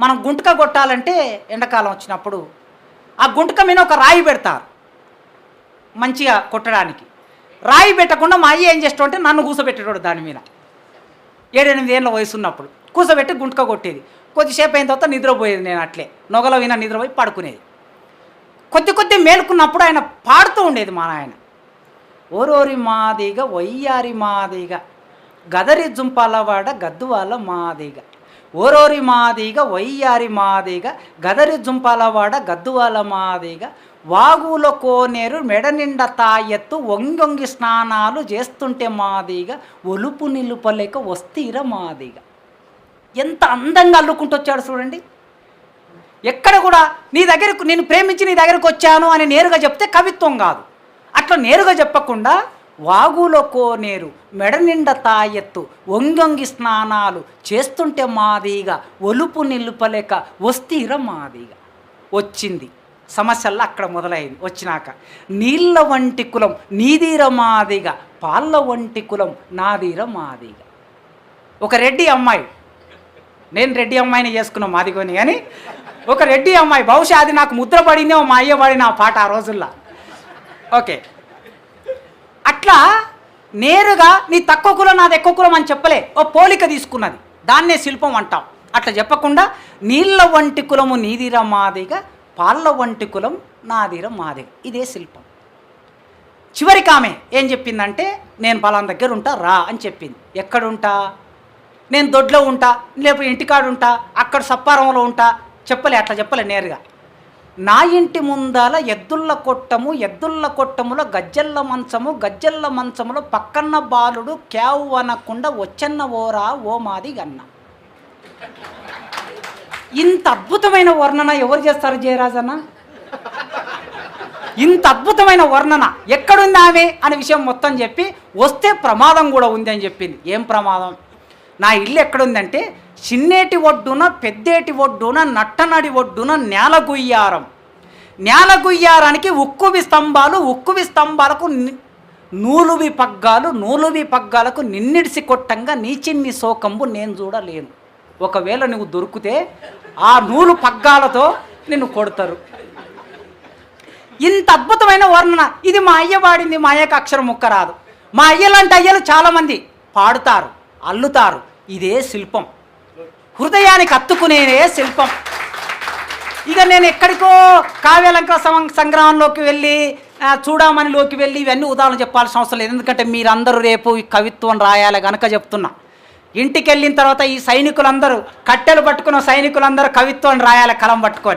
మనం గుంటక కొట్టాలంటే ఎండాకాలం వచ్చినప్పుడు ఆ గుంటక మీద ఒక రాయి పెడతారు మంచిగా కొట్టడానికి. రాయి పెట్టకుండా మా అయ్య ఏం చేస్తాడు నన్ను కూసబెట్టేటోడు దాని మీద. ఏడెనిమిది ఏళ్ళ వయసు ఉన్నప్పుడు కూసబెట్టి గుంటక కొట్టేది. కొద్దిసేపు అయిన తర్వాత నిద్రపోయేది నేను అట్లే. నొగల విన నిద్రపోయి పడుకునేది. కొద్ది కొద్ది మేలుకున్నప్పుడు ఆయన పాడుతూ ఉండేది మా నాయన. ఓరోరి మాదిగ వయ్యారి మాదిగ గదరి జుంపాలవాడ గద్దువాల మాదిగ. ఓరోరి మాదిగ వయ్యారి మాదిగ గదరి జుంపలవాడ గద్దువాల మాదిగ వాగుల కోనేరు మెడ నిండా తాయెత్తు వంగొంగి స్నానాలు చేస్తుంటే మాదిగ ఒలుపు నిలుపలేక వస్తీర మాదిగ. ఎంత అందంగా అల్లుకుంటూ వచ్చాడు చూడండి. ఎక్కడ కూడా నీ దగ్గరకు నేను ప్రేమించి నీ దగ్గరకు వచ్చాను అని నేరుగా చెప్తే కవిత్వం కాదు. అట్లా నేరుగా చెప్పకుండా వాగులో కోనేరు మెడనిండ తాయెత్తు ఒంగొంగి స్నానాలు చేస్తుంటే మాదిగా ఒలుపు నిలుపలేక వస్తీర మాదిగా. వచ్చింది. సమస్యల్లో అక్కడ మొదలైంది. వచ్చినాక నీళ్ళ వంటి కులం నీదీర మాదిగా పాళ్ళ వంటి కులం నాదీర మాదిగా. ఒక రెడ్డి అమ్మాయి. నేను రెడ్డి అమ్మాయిని చేసుకున్నాం మాదిగోని కానీ ఒక రెడ్డి అమ్మాయి. బహుశా అది నాకు ముద్ర పడిందేమో మా అయ్య పడిన ఆ పాట ఆ రోజుల్లో. ఓకే. అట్లా నేరుగా నీ తక్కువ కులం నాది ఎక్కువ కులం అని చెప్పలే ఓ పోలిక తీసుకున్నది. దాన్నే శిల్పం అంటాం. అట్లా చెప్పకుండా నీళ్ళ వంటి కులము నీదిర మాదిగా పాళ్ళ వంటి కులం నాదిర మాదిగా. ఇదే శిల్పం. చివరికి ఆమె ఏం చెప్పిందంటే నేను పలానా దగ్గర ఉంటా రా అని చెప్పింది. ఎక్కడుంటా? నేను దొడ్లో ఉంటా లేకపోతే ఇంటికాడు ఉంటా అక్కడ సప్పారంలో ఉంటా. చెప్పలే అట్లా చెప్పలే నేరుగా. నా ఇంటి ముందాల ఎద్దుళ్ళ కొట్టము ఎద్దుళ్ళ కొట్టములో గజ్జల్ల మంచము గజ్జల్ల మంచములో పక్కన్న బాలుడు క్యావు అనకుండా వచ్చన్న ఓరా ఓ మాది గన్న. ఇంత అద్భుతమైన వర్ణన ఎవరు చేస్తారు జయరాజన్న? ఇంత అద్భుతమైన వర్ణన ఎక్కడుంది ఆమె అనే విషయం మొత్తం చెప్పి వస్తే ప్రమాదం కూడా ఉంది అని చెప్పింది. ఏం ప్రమాదం? నా ఇల్లు ఎక్కడుందంటే చిన్నేటి ఒడ్డున పెద్దేటి ఒడ్డున నట్టనడి ఒడ్డున నేలగుయ్యారం. నేలగుయ్యారానికి ఉక్కువి స్తంభాలు ఉక్కువి స్తంభాలకు నూలువి పగ్గాలు నూలువి పగ్గాలకు నిన్నిడిసి కొట్టంగా నీ చిన్ని శోకంబు నేను చూడలేను. ఒకవేళ నువ్వు దొరికితే ఆ నూలు పగ్గాలతో నిన్ను కొడతారు. ఇంత అద్భుతమైన వర్ణన. ఇది మా అయ్య పాడింది మా అయ్యకు అక్షరం ముక్క రాదు. మా అయ్యలాంటి అయ్యలు చాలామంది పాడుతారు అల్లుతారు. ఇదే శిల్పం. హృదయానికి అత్తుకునేదే శిల్పం. ఇక నేను ఎక్కడికో కావ్యలంక సంగ్రహంలోకి వెళ్ళి చూడమనిలోకి వెళ్ళి ఇవన్నీ ఉదాహరణ చెప్పాల్సిన అవసరం లేదు. ఎందుకంటే మీరందరూ రేపు ఈ కవిత్వం రాయాలి గనక చెప్తున్నా. ఇంటికి వెళ్ళిన తర్వాత ఈ సైనికులందరూ కట్టెలు పట్టుకున్న సైనికులందరూ కవిత్వం రాయాలి కలం పట్టుకొని.